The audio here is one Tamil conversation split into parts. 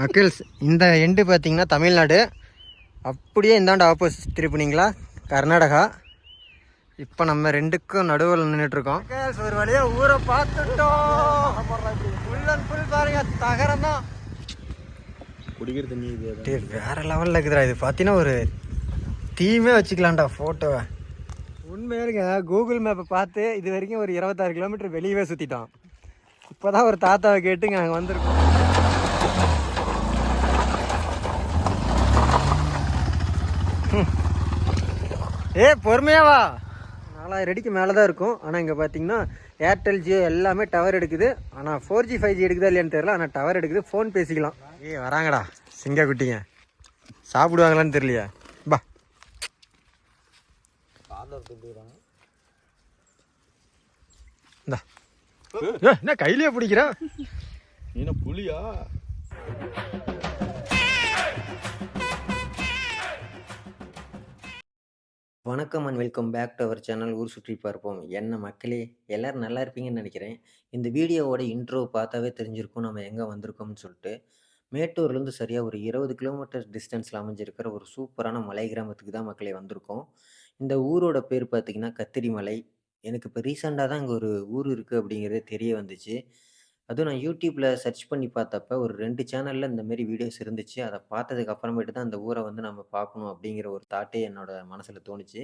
மக்கள்ஸ் இந்த எண்டு பார்த்தீங்கன்னா தமிழ்நாடு. அப்படியே இந்தாண்ட ஆப்போசிட் திருப்பினீங்களா கர்நாடகா. இப்போ நம்ம ரெண்டுக்கும் நடுவில் நின்றுட்டுருக்கோம் ஒரு வழியாக ஊரை பார்த்துட்டோம். ஃபுல் அண்ட் ஃபுல் பாருங்க தகரம் தான். குடிக்கிற தண்ணி இது வேற லெவலில் இருக்குதுடா இது. பார்த்தீங்கன்னா ஒரு தீமே வச்சுக்கலாம்டா ஃபோட்டோவை உண்மையாலுங்க கூகுள் மேப்பை பார்த்து இது வரைக்கும் ஒரு இருபத்தாறு கிலோமீட்டர் வெளியவே சுற்றிட்டோம் இப்போ தான் ஒரு தாத்தாவை கேட்டு நாங்கள் வந்திருக்கோம். ஏ பொறுமையா வா. நாலாயிரம் அடிக்கு மேலே தான் இருக்கும். ஆனால் இங்கே பார்த்தீங்கன்னா ஏர்டெல் ஜியோ எல்லாமே டவர் எடுக்குது. ஆனால் ஃபோர் ஜி ஃபைவ் ஜி எடுக்குதா இல்லையான்னு தெரியல. ஆனால் டவர் எடுக்குது. ஃபோன் பேசிக்கலாம். ஏய் வராங்கடா. சிங்க குட்டிங்க. சாப்பிடுவாங்களான்னு தெரியலையா. பா. இந்தா. ஏ, என்ன கையிலேயே பிடிக்கிற? என்ன புலியா? வணக்கம் and welcome back to our channel. ஊர் சுற்றி பார்ப்போம். என்ன மக்களே எல்லோரும் நல்லா இருப்பீங்கன்னு நினைக்கிறேன். இந்த வீடியோவோட இன்ட்ரோ பார்த்தாவே தெரிஞ்சிருக்கும். நம்ம எங்கே வந்திருக்கோம்னு சொல்லிட்டு. மேட்டூர்லேருந்து சரியாக ஒரு இருபது கிலோமீட்டர் டிஸ்டன்ஸில் அமைஞ்சிருக்கிற ஒரு சூப்பரான மலை கிராமத்துக்கு தான் மக்களே வந்திருக்கோம். இந்த ஊரோட பேர் பார்த்திங்கன்னா கத்திரி மலை எனக்கு இப்போ ரீசெண்டாக தான் இங்கே ஒரு ஊர் இருக்குது அப்படிங்கிறதே தெரிய வந்துச்சு. அதுவும் நான் யூடியூப்பில் சர்ச் பண்ணி பார்த்தப்ப ஒரு ரெண்டு சேனலில் இந்த மாரி வீடியோஸ் இருந்துச்சு. அதை பார்த்ததுக்கு அப்புறமேட்டு தான் அந்த ஊரை வந்து நம்ம பார்க்கணும் அப்படிங்கிற ஒரு தாட்டே என்னோட மனசில் தோணுச்சு.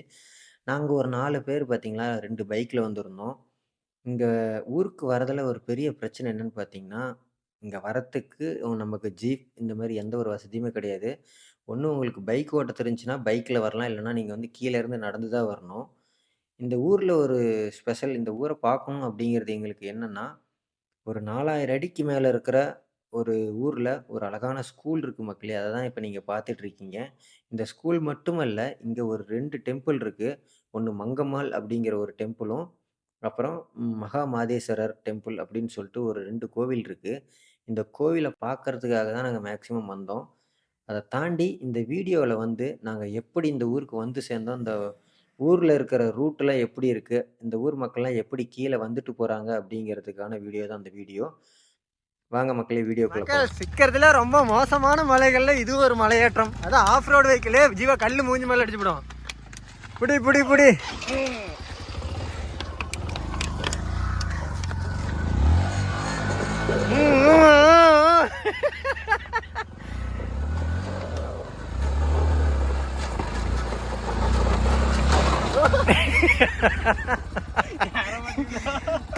நாங்கள் ஒரு நாலு பேர் பார்த்தீங்களா ரெண்டு பைக்கில் வந்திருந்தோம். இங்கே ஊருக்கு வரதில் ஒரு பெரிய பிரச்சனை என்னன்னு பார்த்தீங்கன்னா இங்கே வரத்துக்கு நமக்கு ஜீப் இந்த மாதிரி எந்த ஒரு வசதியுமே கிடையாது. ஒன்று உங்களுக்கு பைக் ஓட்ட தெரிஞ்சுன்னா பைக்கில் வரலாம். இல்லைன்னா நீங்கள் வந்து கீழேருந்து நடந்து தான் வரணும். இந்த ஊரில் ஒரு ஸ்பெஷல் இந்த ஊரை பார்க்கணும் அப்படிங்கிறது எங்களுக்கு என்னென்னா ஒரு நாலாயிரம் அடிக்கு மேலே இருக்கிற ஒரு ஊரில் ஒரு அழகான ஸ்கூல் இருக்குது மக்களே. அதை தான் இப்போ நீங்கள் பார்த்துட்ருக்கீங்க இந்த ஸ்கூல் மட்டுமல்ல இங்கே ஒரு ரெண்டு டெம்பிள் இருக்குது ஒன்று மங்கம்மாள் அப்படிங்கிற ஒரு டெம்பிளும் அப்புறம் மகா மாதேஸ்வரர் டெம்பிள் அப்படின்னு சொல்லிட்டு ஒரு ரெண்டு கோவில் இருக்குது இந்த கோவிலை பார்க்கறதுக்காக தான் நாங்கள் மேக்ஸிமம் வந்தோம். அதை தாண்டி இந்த வீடியோவில் வந்து நாங்கள் எப்படி இந்த ஊருக்கு வந்து சேர்ந்தோம் இந்த ஊரில் இருக்கிற ரூட்டெலாம் எப்படி இருக்குது இந்த ஊர் மக்கள்லாம் எப்படி கீழே வந்துட்டு போகிறாங்க அப்படிங்கிறதுக்கான வீடியோ தான் அந்த வீடியோ. வாங்க மக்களே வீடியோக்குள்ள சிக்கிறதுல ரொம்ப மோசமான மலைகள்ல இது ஒரு மலையேற்றம். அதான் ஆஃப் ரோடு வெஹிக்கிளே ஜீவா கல்லு மூஞ்சி மேல அடிச்சு விடும் புடி புடி புடி.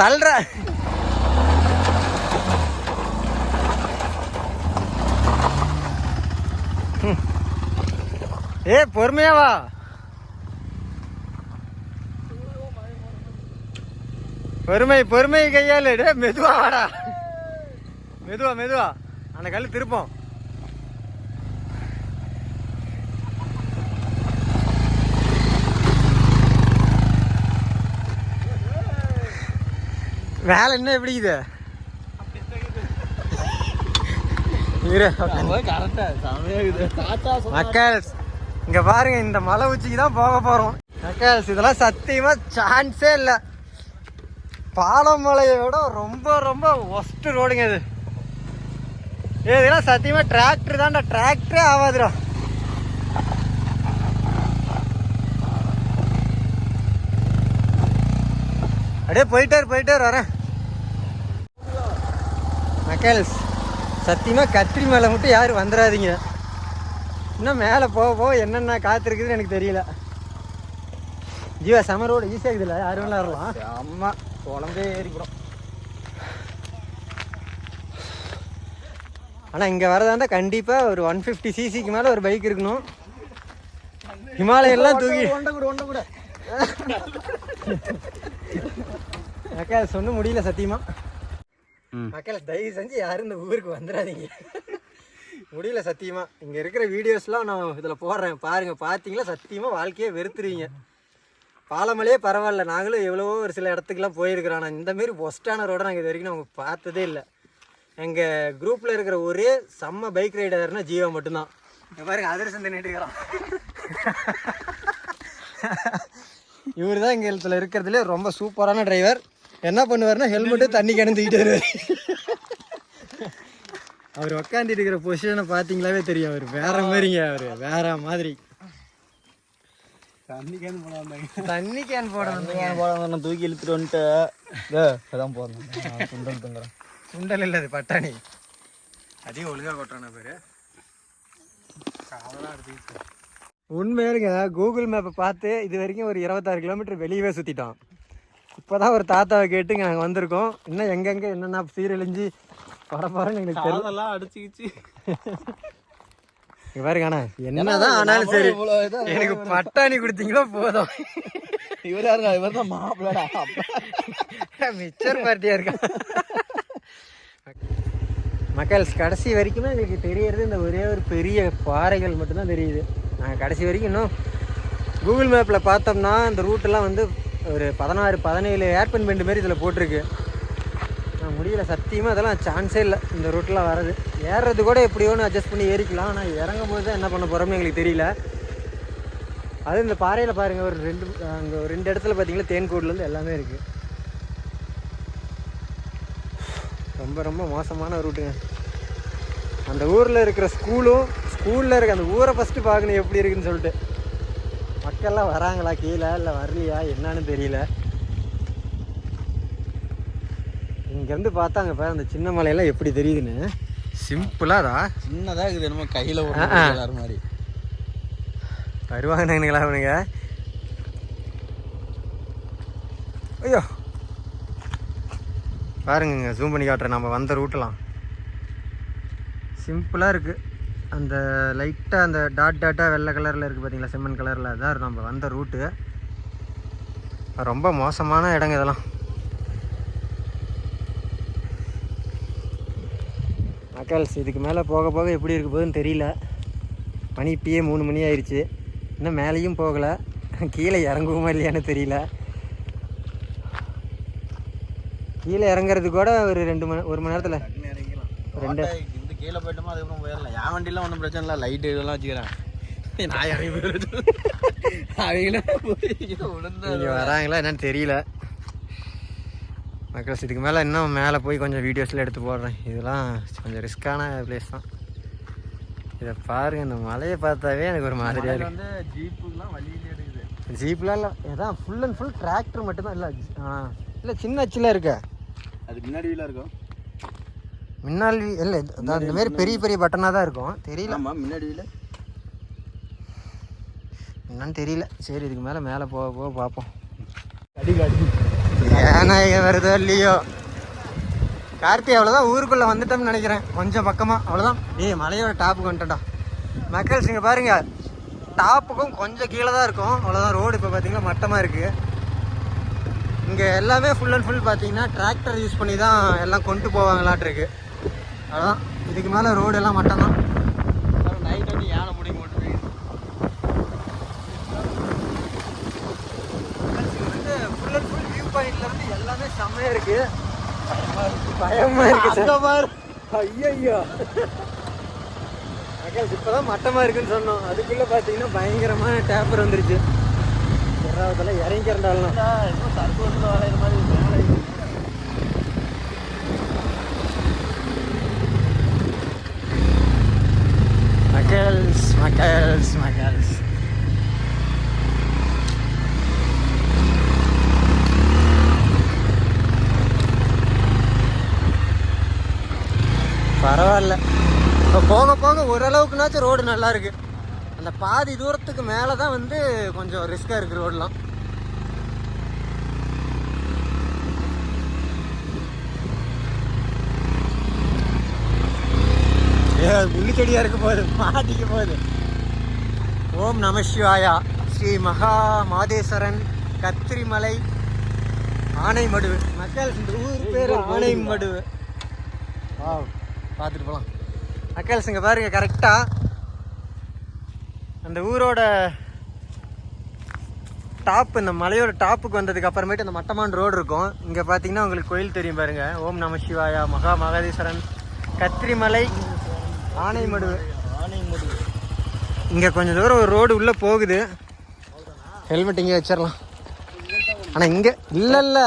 தள்ளுற. ஏ பொறுமையாவா பொறுமை பொறுமை கையால் மெதுவா வாடா. மெதுவா மெதுவா. அந்த கல் திருப்போம். வேலை என்ன எப்படி இது இருக்குது மக்கள்ஸ் இங்க பாருங்க இந்த மலை உச்சிக்கு தான் போக போறோம். மக்கள்ஸ் இதெல்லாம் சத்தியமா சான்ஸே இல்லை. பாலமலையை விட ரொம்ப ரொம்ப ஒஸ்ட் ரோடுங்க இது. இதெல்லாம் சத்தியமா டிராக்டர் தான்டா. டிராக்டரே ஆகாதுடா. அப்படியே போயிட்டார் போயிட்டார் வரேன். மக்கள்ஸ் சத்தியமாக கத்திரி மேலே மட்டும் யாரும் வந்துடாதீங்க இன்னும் மேலே போக போக என்னென்ன காத்திருக்குதுன்னு எனக்கு தெரியல. ஜீவா சம ரோடு ஈஸியாக இருக்குதுல்ல யாரும் வேணா வரலாம் அம்மா குழம்பே ஏறி போடும் ஆனால் இங்கே வரதா இருந்தால் கண்டிப்பாக ஒரு ஒன் ஃபிஃப்டி சிசிக்கு மேலே ஒரு பைக் இருக்கணும். ஹிமாலயெல்லாம் தூக்கி கூட அக்கா சொன்ன முடியல சத்தியமா. ம். மக்கள் தயவு செஞ்சு யாரும் இந்த ஊருக்கு வந்துடாதீங்க. முடியல சத்தியமா. இங்க இருக்கிற வீடியோஸ்லாம் நான் இதுல போடுறேன். பாருங்க பார்த்தீங்களா சத்தியமா வாழ்க்கையே வெறுத்துருவீங்க. பாலமலையே பரவாயில்ல. நாங்களும் எவ்வளவோ ஒரு சில இடத்துக்குலாம் போயிருக்கிறோம். ஆனால் இந்தமாரி ஒஸ்டான ரோடை நாங்கள் இது வரைக்கும் நாங்கள் பார்த்ததே இல்லை. எங்கள் குரூப்பில் இருக்கிற ஒரே செம்ம பைக் ரைடர்னா ஜீவா மட்டும்தான். பாருங்க அதிரசம் தின்னுட்டு இருக்கிறோம் இவர் தான் எங்கள் இடத்துல இருக்கிறதுலே ரொம்ப சூப்பரான டிரைவர் என்ன பண்ணுவார்னா ஹெல்மெட்டு தண்ணி கிடந்துக்கிட்டு வருவார். அவர் உக்காந்துட்டு இருக்கிற பொசிஷனை பார்த்தீங்களாவே தெரியும். அவர் வேற மாதிரிங்க அவர். வேற மாதிரி. தண்ணி கேன் போட வந்தாங்க. தண்ணி கேன் போட கேன் போட தூக்கி இழுத்துட்டு வந்துட்டு அதான் போறேன். நான் சுண்டல் தங்குறேன் சுண்டல் இல்லை அது பட்டாணி. அதையும் ஒழுங்கா கொட்டான பேரு. உண்மையாலுங்க கூகுள் மேப்பை பார்த்து இது வரைக்கும் ஒரு இருபத்தாறு கிலோமீட்டர் வெளியவே சுற்றிட்டோம் இப்போ தான் ஒரு தாத்தாவை கேட்டு நாங்கள் வந்திருக்கோம். இன்னும் எங்கெங்கே என்னென்ன சீரழிஞ்சு வர போகிறோன்னு எங்களுக்கு தெரியல அதெல்லாம் அடிச்சுக்கிச்சு இங்க பாருங்க அண்ணா என்னதான் ஆனாலும் சரி. எனக்கு பட்டாணி கொடுத்தீங்களோ போதும். இவர் யாருங்க இவர் தான் மாப்பிள்ளடா. மிச்சர் பார்ட்டியா இருக்கா? மக்கள்ஸ் கடைசி வரைக்குமே எங்களுக்கு தெரியறது இந்த ஒரே ஒரு பெரிய பாறைகள் மட்டும்தான் தெரியுது. நாங்கள் கடைசி வரைக்கும் இன்னும் கூகுள் மேப்பில் பார்த்தோம்னா இந்த ரூட்டெல்லாம் வந்து ஒரு பதினாறு பதினேழு ஏர்பன் பெண்டு மாதிரி இதில் போட்டிருக்கு. நான் முடியல சத்தியமாக அதெல்லாம் சான்ஸே இல்லை. இந்த ரூட்டெலாம் வர்றது. ஏறுறது கூட எப்படியோன்னு அட்ஜஸ்ட் பண்ணி ஏறிக்கலாம். ஆனால் இறங்கும் போது தான் என்ன பண்ண போகிறோம்னு எங்களுக்கு தெரியல. அது இந்த பாறையில் பாருங்கள் ஒரு ரெண்டு அங்கே ஒரு ரெண்டு இடத்துல பார்த்தீங்கன்னா தேன்கூட்லேருந்து எல்லாமே இருக்குது ரொம்ப ரொம்ப மோசமான ரூட்டுங்க அந்த ஊரில் இருக்கிற ஸ்கூலும் ஸ்கூலில் இருக்க அந்த ஊரை ஃபஸ்ட்டு பார்க்கணும் எப்படி இருக்குன்னு சொல்லிட்டு. மக்கள்லாம் வராங்களா? கீழே இல்லை வரலையா? என்னன்னு தெரியல. இங்கேருந்து பார்த்தா அங்கே பாரு அந்த சின்ன மலையெல்லாம் எப்படி தெரியுதுன்னு. சிம்பிளாதா சின்னதா இருக்குது என்னமோ கையில. ஒரு மாதிரி. வருவாங்கனுங்களா அவனுங்க? ஐயோ. பாருங்கங்க ஜூம் பண்ணி காட்டுறேன் நம்ம வந்த ரூட்டெலாம் சிம்பிளாக இருக்குது அந்த லைட்டாக அந்த டாட் டாட்டாக வெள்ளை கலரில் இருக்குது பார்த்தீங்களா செம்மன் கலரில் அதுதான் நம்ம வந்த ரூட்டு ரொம்ப மோசமான இடங்க இதெல்லாம். மக்கள்ஸ் இதுக்கு மேலே போக போக எப்படி இருக்க போகுதுன்னு தெரியல. மணி இப்பயே மூணு மணி ஆயிடுச்சு இன்னும் மேலேயும் போகலை. கீழே இறங்குவோமா இல்லையான்னு தெரியல. கீழே இறங்குறது கூட ஒரு ரெண்டு மணி ஒரு மணி நேரத்தில். இறங்கிக்கலாம் ரெண்டு. கீழே போயிட்டோமா அதுக்கப்புறம் போயிடலாம். என் வண்டிலாம் ஒன்றும் பிரச்சனை இல்லை. லைட்டு இதெல்லாம் வச்சுக்கிறேன். நான் இறங்கி போயிடுச்சு அவங்களும் போய் வராங்களா என்னன்னு தெரியல. மக்கள்ஸ் இதுக்கு மேலே இன்னும் மேலே போய் கொஞ்சம் வீடியோஸில் எடுத்து போடுறேன். இதெல்லாம் கொஞ்சம் ரிஸ்க்கான பிளேஸ் தான். இதை பாருங்க இந்த மலையை பார்த்தாவே எனக்கு ஒரு மாதிரியாக வந்து ஜீப்புலாம் வழியிலே எடுக்குது ஜீப்லாம் இல்லை. இதான் ஃபுல் அண்ட் ஃபுல் டிராக்டர் மட்டும்தான். இல்லை இல்லை சின்ன அச்சில் இருக்க? அது முன்னாடி வீல இருக்கும்? முன்னால் இல்லை இந்த மாதிரி பெரிய பெரிய பட்டனாக தான் இருக்கும். தெரியல. ஆமா முன்னாடி என்னன்னு தெரியல. சரி இதுக்கு மேலே மேலே போக போக பார்ப்போம். அடி அடி ஏன்னா வருதோ இல்லையோ? கார்த்தி அவ்வளோதான் ஊருக்குள்ளே வந்துட்டோம்னு நினைக்கிறேன். கொஞ்சம் பக்கமாக அவ்வளோதான் ஏய் மலையோட டாப்புக்கு வந்துட்டோம்டா மக்கள்ஸ் இங்கே பாருங்க. டாப்புக்கும் கொஞ்சம் கீழே தான் இருக்கும். அவ்வளோதான் ரோடு இப்போ பார்த்தீங்கன்னா மட்டமாக இருக்குது இங்கே எல்லாமே ஃபுல் அண்ட் ஃபுல் பார்த்தீங்கன்னா டிராக்டர் யூஸ் பண்ணி தான் எல்லாம் கொண்டு போவாங்களாட்டிருக்கு அவ்வளோதான் இதுக்கு மேலே ரோடு எல்லாம் மட்டம் தான் நைட் வந்து யானை முடிக்க மட்டும். ஃபுல் அண்ட் ஃபுல் வியூ பாயிண்ட்ல இருந்து எல்லாமே செம்மையா இருக்கு. பயமா இருக்கு சார் ஐயோ அக்கா இப்பதான் மட்டமா இருக்குன்னு சொன்னோம். அதுக்குள்ள பாத்தீங்கன்னா பயங்கரமான டேப்பர் வந்துருச்சு. யாராவதுல இறங்கிக்கிறண்டாலும் இன்னும் சர்க்கு வந்து வளையிற மாதிரி மேலே மக்கள்ஸ் மக்கள்ஸ் மக்கள்ஸ் பரவாயில்ல. இப்போ போக போக ஓரளவுக்குனாச்சும் ரோடு நல்லா இருக்கு. அந்த பாதி தூரத்துக்கு மேலே தான் வந்து கொஞ்சம் ரிஸ்க்காக இருக்குது ரோடெலாம் ஏ இருக்க போகுது மாட்டிக்க போகுது. ஓம் நம சிவாயா. ஸ்ரீ மகா மாதேஸ்வரன் கத்திரிமலை ஆனைமடு மக்கள் இந்த ஊர் பேர் ஆனைமடு வா பார்த்துட்டு போகலாம் மக்கள்ஸ் இங்கே பாருங்க கரெக்டாக அந்த ஊரோட டாப் இந்த மலையோட டாப்புக்கு வந்ததுக்கு அப்புறமேட்டு அந்த மட்டமான ரோடு இருக்கும். இங்கே பார்த்தீங்கன்னா உங்களுக்கு கோயில் தெரியும் பாருங்க. ஓம் நம சிவாயா மகா மகாதீஸ்வரன் கத்திரிமலை ஆனைமடு ஆணை முடி. இங்கே கொஞ்சம் தூரம் ஒரு ரோடு உள்ளே போகுது. ஹெல்மெட் இங்கே வச்சிடலாம் ஆனால் இங்கே இல்லை இல்லை.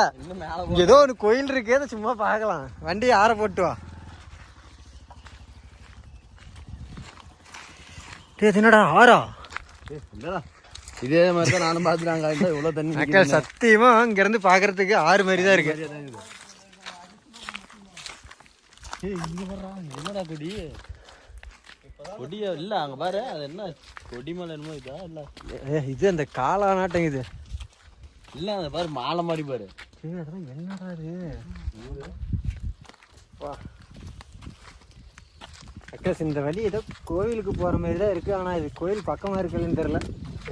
ஏதோ ஒரு கோயில் இருக்கு அதை சும்மா பார்க்கலாம். வண்டியை ஆற போட்டு வா. என்னடா ஆறா? இதே மாதிரி தான் நானும் பார்த்துட்டாங்க இவ்வளோ தண்ணி மக்கள் சத்தியமா இங்க இருந்து பாக்குறதுக்கு ஆறு மாதிரி தான் இருக்கு ஏய் இங்க என்னடா கொடி கொடியா இல்ல அங்க பாரு அது என்ன கொடி மேல என்னமோ இதா இல்ல? இது அந்த காலா நாட்டம் இது. இல்ல அந்த பாரு மாலை மாதிரி பாரு. அதெல்லாம் என்னடா இது? வா. அக்கஸ் இந்த வழி ஏதோ கோவிலுக்கு போற மாதிரி தான் இருக்கு ஆனா இது கோயில் பக்கமா இருக்குன்னு தெரியல.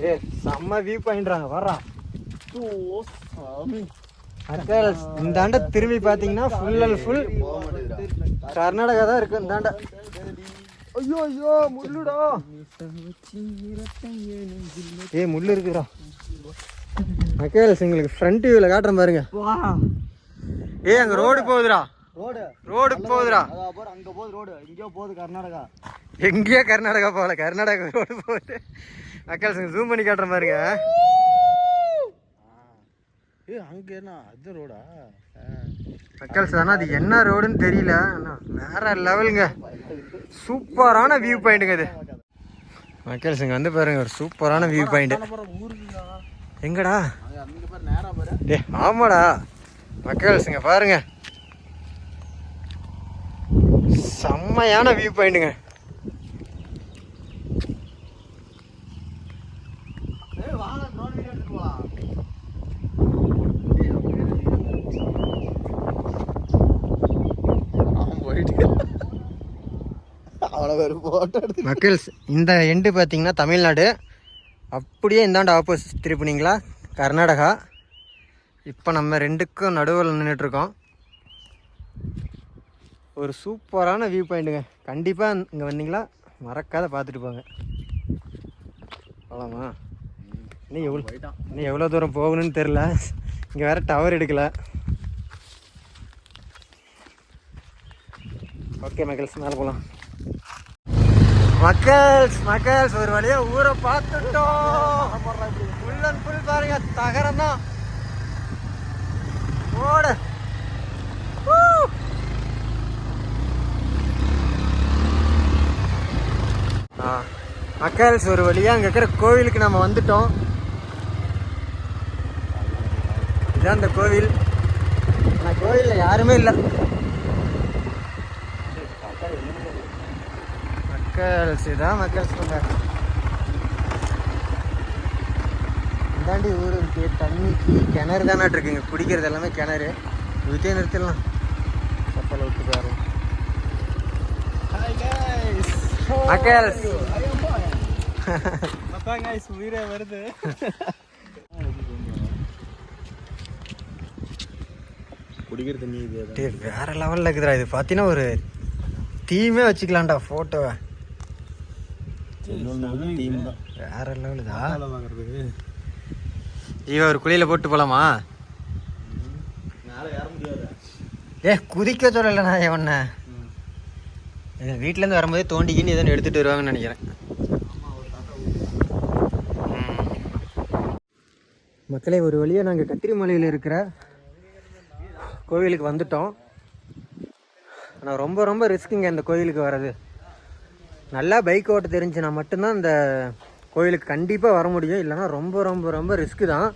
ஏ செம்ம வியூ பாயிண்ட்றாங்க வர்றா ஓ சாமி. அக்கஸ் இந்த ஆண்ட திரும்பி பாத்தீங்கன்னா ஃபுல் அண்ட் ஃபுல் கர்நாடகா தான் இருக்கு இந்த ஆண்ட. ஐயோ ஐயோ முள்ளுடா. ஏ முள்ளு இருக்குடா மக்கள் எங்களுக்கு ஃப்ரண்ட் வியூவில் காட்டுறேன் பாருங்க. ஏய் அங்க ரோடு போகுதுடா. ரோடு. ரோடு போகுதுடா. அங்க போகுது ரோடு. எங்கேயோ போகுது கர்நாடகா. எங்கேயோ கர்நாடகா போகல. கர்நாடகா ரோடு போகுது. மக்கள் ஜூம் பண்ணி காட்டுறேன் பாருங்க. ஏ அங்க என்ன? அது ரோடா மக்கள்ஸ் ஆனால் அது என்ன ரோடுன்னு தெரியல. வேற லெவலுங்க. சூப்பரான வியூ பாயிண்ட்டுங்க இது. மக்கள்ஸ் இங்கே வந்து பாருங்க ஒரு சூப்பரான வியூ பாயிண்ட் எங்கடா? டே ஆமாடா. மக்கள்ஸ் இங்கே பாருங்க. செம்மையான வியூ பாயிண்ட்டுங்க ஏய் வாங்க ட்ரோன் வீடியோ எடுத்து போலாம் அவன் போயிட்டு அவனை வேறு போட்டோ எடுத்து மக்கள்ஸ் இந்த எண்டு பார்த்தீங்கன்னா தமிழ்நாடு. அப்படியே இந்தாண்ட ஆப்போசிட் திருப்பினீங்களா கர்நாடகா. இப்போ நம்ம ரெண்டுக்கும் நடுவில் நின்றுட்டுருக்கோம் ஒரு சூப்பரான வியூ பாயிண்ட்டுங்க கண்டிப்பாக இங்கே வந்தீங்களா? மறக்காத பார்த்துட்டு போங்க. போகலாமா இன்னும் எவ்வளோ இன்னும் எவ்வளோ தூரம் போகணும்னு தெரில இங்கே வேறு டவர் எடுக்கல. ஓகே மகிழ்ச்சி மேலே போகலாம் மக்கள்ஸ் மக்கள்ஸ் ஒரு வழியா ஊரை பார்த்துட்டோம். ஃபுல் அண்ட் ஃபுல் பாருங்க தகரம் தான் ஓடு Woo! மக்கள்ஸ் ஒரு வழியா அங்கே இருக்கிற கோவிலுக்கு நம்ம வந்துட்டோம். இதான் அந்த கோவில். ஆனால் கோவிலில் யாருமே இல்லை. மக்கள்ஸ் இதான் மக்கள்ஸ் சொன்னாங்க இந்தாண்டி ஊர் இருக்கு தண்ணிக்கு கிணறு தானே இருக்குங்க. குடிக்கிறது எல்லாமே கிணறு. விட்டே நிறுத்திடலாம். கப்பலை விட்டு பாரு. கைஸ் உயிரே வருது. குடிக்கிற தண்ணி வேற லெவலில் இருக்குதுடா இது. பார்த்தீங்கன்னா ஒரு தீமே வச்சுக்கலாம்டா ஃபோட்டோவை வேற லெவலுதா ஜீவா ஒரு குழியில் போட்டு போகலாமா ஏ குதிக்க சொல்லலை நான் இவனை. வீட்டிலேருந்து வரும்போதே தோண்டிக்கின்னு எதோ எடுத்துகிட்டு வருவாங்கன்னு நினைக்கிறேன். மக்களே ஒரு வழியாக நாங்கள் கத்திரிமலையில் இருக்கிற கோவிலுக்கு வந்துட்டோம். ஆனால் ரொம்ப ரொம்ப ரிஸ்க்குங்க இந்த கோவிலுக்கு வர்றது. நல்லா பைக் ஓட்ட தெரிஞ்சுனா மட்டும்தான் இந்த கோவிலுக்கு கண்டிப்பாக வர முடியும். இல்லைன்னா ரொம்ப ரொம்ப ரொம்ப ரிஸ்க்கு தான்.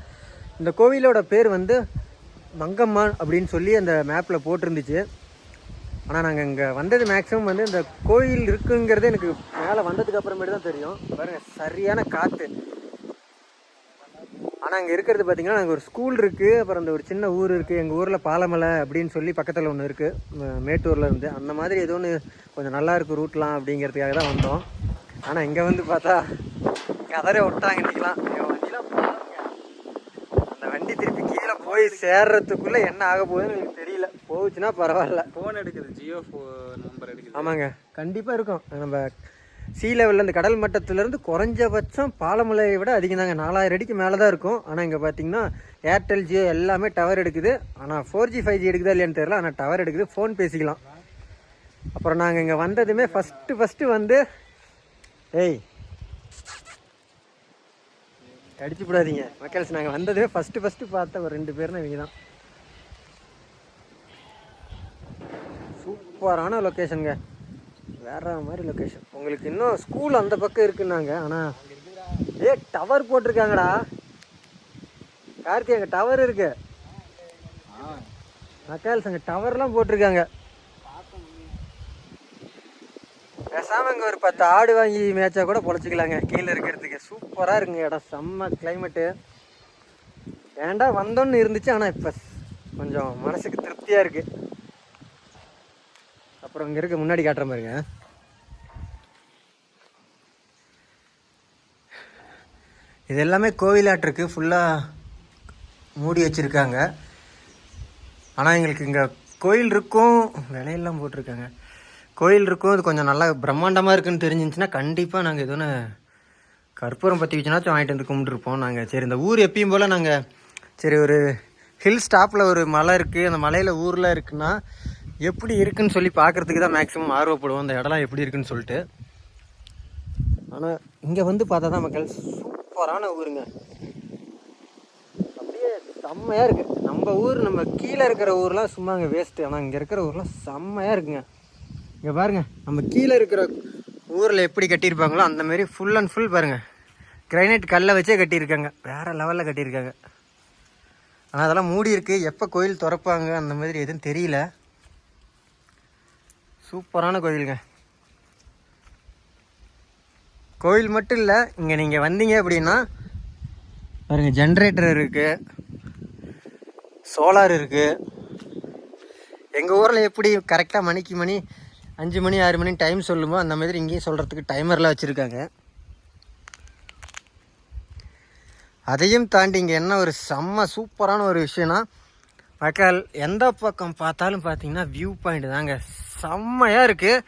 இந்த கோவிலோட பேர் வந்து மங்கம்மான் அப்படின்னு சொல்லி அந்த மேப்பில் போட்டிருந்துச்சு. ஆனால் நாங்கள் இங்கே வந்தது மேக்ஸிமம் வந்து இந்த கோயில் இருக்குங்கிறது எனக்கு மேலே வந்ததுக்கு அப்புறமேட்டு தான் தெரியும். பாருங்கள் சரியான காற்று ஆனால் அங்கே இருக்கிறது பார்த்தீங்கன்னா நாங்கள் ஒரு ஸ்கூல் இருக்குது அப்புறம் அந்த ஒரு சின்ன ஊர் இருக்குது எங்கள் ஊரில் பாலமலை அப்படின்னு சொல்லி பக்கத்தில் ஒன்று இருக்குது மேட்டூரில் இருந்து. அந்த மாதிரி ஏதோ ஒன்று கொஞ்சம் நல்லா இருக்கு ரூட்லாம் அப்படிங்கிறதுக்காக தான் வந்தோம். ஆனால் இங்கே வந்து பார்த்தா கதறே விட்டாங்க இன்றைக்கெலாம் என் வண்டிலாம் பாருங்க. அந்த வண்டி திருப்பி கீழே போய் சேர்றதுக்குள்ளே என்ன ஆக போகுதுன்னு எனக்கு தெரியல. போச்சுன்னா பரவாயில்ல. ஃபோன் எடுக்குது. ஜியோ ஃபோ நம்பர் எடுக்குது. ஆமாங்க. கண்டிப்பாக இருக்கும். நம்ம சீ லெவலில் இந்த கடல் மட்டத்திலேருந்து குறைஞ்சபட்சம் பாலமலையை விட அதிகம் தாங்க நாலாயிரம் அடிக்கு மேலே தான் இருக்கும். ஆனால் இங்கே பார்த்தீங்கன்னா ஏர்டெல் ஜியோ எல்லாமே டவர் எடுக்குது. ஆனால் ஃபோர் ஜி ஃபைவ் ஜி எடுக்குதா இல்லையான்னு தெரியல. ஆனால் டவர் எடுக்குது. ஃபோன் பேசிக்கலாம். அப்புறம் நாங்கள் இங்கே வந்ததுமே ஃபஸ்ட்டு ஃபஸ்ட்டு வந்து ஏய் கடிச்சு விடாதீங்க மக்கள்ஸ் நாங்கள் வந்ததுமே ஃபஸ்ட்டு ஃபஸ்ட்டு பார்த்த ஒரு ரெண்டு பேர்னா இவங்க தான் சூப்பரான லொக்கேஷனுங்க வேற மாதிரி லொக்கேஷன் உங்களுக்கு இன்னும் ஸ்கூல் அந்த பக்கம் இருக்குன்னாங்க ஆனால் ஏ டவர் போட்டிருக்காங்கடா. கார்த்தி அங்கே டவர் இருக்கு. மக்கால்ஸ் அங்கே டவர்லாம் போட்டிருக்காங்க. பேசாம இங்கே ஒரு பத்து ஆடு வாங்கி மேய்ச்சா கூட பொழைச்சிக்கலாங்க. கீழே இருக்கிறதுக்கு சூப்பராக இருக்குங்க இடம். செம்ம கிளைமேட்டு ஏன்டா வந்தோன்னு இருந்துச்சு ஆனால் இப்போ கொஞ்சம் மனசுக்கு திருப்தியாக இருக்கு. அப்புறம் இங்கே இருக்க முன்னாடி காட்டுற பாருங்க. இது எல்லாமே கோவிலாட்டிருக்கு ஃபுல்லாக மூடி வச்சுருக்காங்க. ஆனால் எங்களுக்கு இங்கே கோயில் இருக்கும் விலையெல்லாம் போட்டிருக்காங்க. கோயில் இருக்கும் இது கொஞ்சம் நல்லா பிரம்மாண்டமாக இருக்குன்னு தெரிஞ்சிச்சுன்னா கண்டிப்பாக நாங்கள் எதுவும் கற்பூரம் பற்றி வச்சுனாச்சும் வாங்கிட்டு வந்து கும்பிட்டுருப்போம் நாங்கள் சரி இந்த ஊர் எப்பயும் போல் நாங்கள் சரி ஒரு ஹில் ஸ்டாப்பில் ஒரு மலை இருக்குது அந்த மலையில் ஊரில் இருக்குன்னா எப்படி இருக்குன்னு சொல்லி பார்க்குறதுக்கு தான் மேக்ஸிமம் ஆர்வப்படுவோம். அந்த இடம்லாம் எப்படி இருக்குன்னு சொல்லிட்டு. ஆனால் இங்கே வந்து பார்த்தா தான் மக்கள் சூப்பரான ஊருங்க. அப்படியே செம்மையாக இருக்குது நம்ம ஊர் நம்ம கீழே இருக்கிற ஊர்லாம் சும்மா அங்கே வேஸ்ட்டு ஆனால் இங்கே இருக்கிற ஊர்லாம் செம்மையாக இருக்குங்க. இங்கே பாருங்க நம்ம கீழே இருக்கிற ஊரில் எப்படி கட்டியிருப்பாங்களோ அந்த மாதிரி ஃபுல் அண்ட் ஃபுல் பாருங்கள் கிரைனைட் கல்லை வச்சே கட்டியிருக்காங்க. வேறு லெவலில் கட்டியிருக்காங்க. ஆனால் அதெல்லாம் மூடி இருக்குது எப்போ கோயில் திறப்பாங்க அந்த மாதிரி எதுவும் தெரியல. சூப்பரான கோயிலுங்க. கோயில் மட்டும் இல்லை இங்கே நீங்கள் வந்தீங்க அப்படின்னா பாருங்க ஜென்ரேட்டர் இருக்குது சோலார் இருக்குது எங்கள் ஊரில் எப்படி கரெக்டாக மணிக்கு மணி அஞ்சு மணி ஆறு மணி டைம் சொல்லுமோ அந்த மாதிரி இங்கேயும் சொல்கிறதுக்கு டைமர்லாம் வச்சுருக்காங்க. அதையும் தாண்டி இங்கே என்ன ஒரு செம்ம சூப்பரான ஒரு விஷயம்னா மக்கள் எந்த பக்கம் பார்த்தாலும் பார்த்தீங்கன்னா வியூ பாயிண்ட் தாங்க. செம்மையாக இருக்குது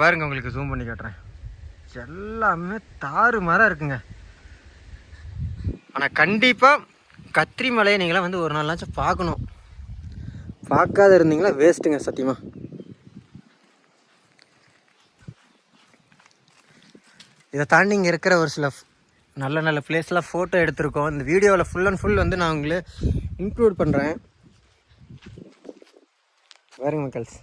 பாருங்க உங்களுக்கு ஜூம் பண்ணி காட்டுறேன். எல்லாமே தாறு மரம் இருக்குங்க. ஆனால் கண்டிப்பாக கத்திரி மலையை நீங்களாம் வந்து ஒரு நாள்லாச்சும் பார்க்கணும். பார்க்காத இருந்தீங்களா? வேஸ்ட்டுங்க சத்தியமாக இதை தாண்டி இங்கே இருக்கிற ஒரு சில நல்ல நல்ல பிளேஸ்லாம் ஃபோட்டோ எடுத்திருக்கோம். இந்த வீடியோவில் ஃபுல் அண்ட் ஃபுல் வந்து நான் உங்களை இன்க்ளூட் பண்ணுறேன் வேறுங்க மக்கள்ஸ்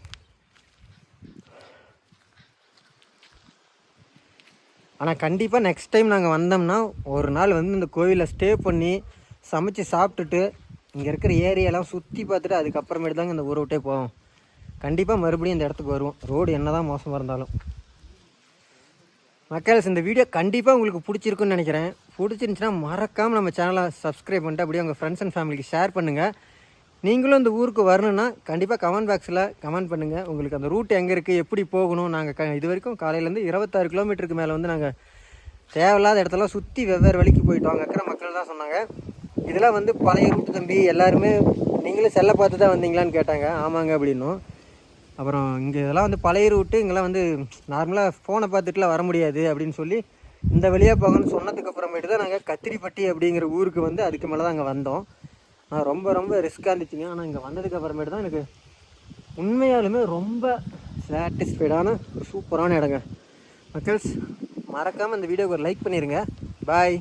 ஆனால் கண்டிப்பாக நெக்ஸ்ட் டைம் நாங்கள் வந்தோம்னா ஒரு நாள் வந்து இந்த கோவிலில் ஸ்டே பண்ணி சமைச்சு சாப்பிட்டுட்டு இங்கே இருக்கிற ஏரியாலாம் சுற்றி பார்த்துட்டு அதுக்கப்புறமேட்டு தாங்க இந்த ஊரை விட்டே போவோம். கண்டிப்பாக மறுபடியும் இந்த இடத்துக்கு வருவோம். ரோடு என்ன தான் மோசமாக இருந்தாலும். மக்கள்ஸ் இந்த வீடியோ கண்டிப்பாக உங்களுக்கு பிடிச்சிருக்குன்னு நினைக்கிறேன். பிடிச்சிருந்துச்சின்னா மறக்காமல் நம்ம சேனலை சப்ஸ்கிரைப் பண்ணிட்டு அப்படியே உங்கள் ஃப்ரெண்ட்ஸ் அண்ட் ஃபேமிலிக்கு ஷேர் பண்ணுங்கள் நீங்களும் இந்த ஊருக்கு வரணும்னா கண்டிப்பாக கமெண்ட் பாக்ஸில் கமெண்ட் பண்ணுங்கள் உங்களுக்கு அந்த ரூட் எங்கே இருக்குது எப்படி போகணும் நாங்கள் க இது வரைக்கும் காலையிலேருந்து இருபத்தாறு கிலோமீட்டருக்கு மேலே வந்து நாங்கள் தேவையில்லாத இடத்தெல்லாம் சுற்றி வெவ்வேறு வழிக்கு போயிட்டோம். அங்கே இருக்கிற மக்கள் தான் சொன்னாங்க. இதெல்லாம் வந்து பழைய ரூட்டு தம்பி எல்லாருமே நீங்களும் செல்லை பார்த்து தான் வந்தீங்களான்னு கேட்டாங்க. ஆமாங்க அப்படின்னும். அப்புறம் இங்கே இதெல்லாம் வந்து பழைய ரூட்டு இங்கெல்லாம் வந்து நார்மலாக ஃபோனை பார்த்துட்டுலாம் வர முடியாது அப்படின்னு சொல்லி இந்த வழியாக போகணும்னு சொன்னதுக்கு அப்புறமேட்டு தான் நாங்கள் கத்திரிப்பட்டி அப்படிங்கிற ஊருக்கு வந்து அதுக்கு மேலே தான் அங்கே வந்தோம். நான் ரொம்ப ரொம்ப ரிஸ்க்காக இருந்துச்சுங்க. ஆனால் இங்கே வந்ததுக்கு அப்புறமேட்டு தான் எனக்கு உண்மையாலுமே ரொம்ப சாட்டிஸ்ஃபைடான ஒரு சூப்பரான இடங்க. மக்கள்ஸ் மறக்காமல் இந்த வீடியோக்கு ஒரு லைக் பண்ணிடுங்க பாய்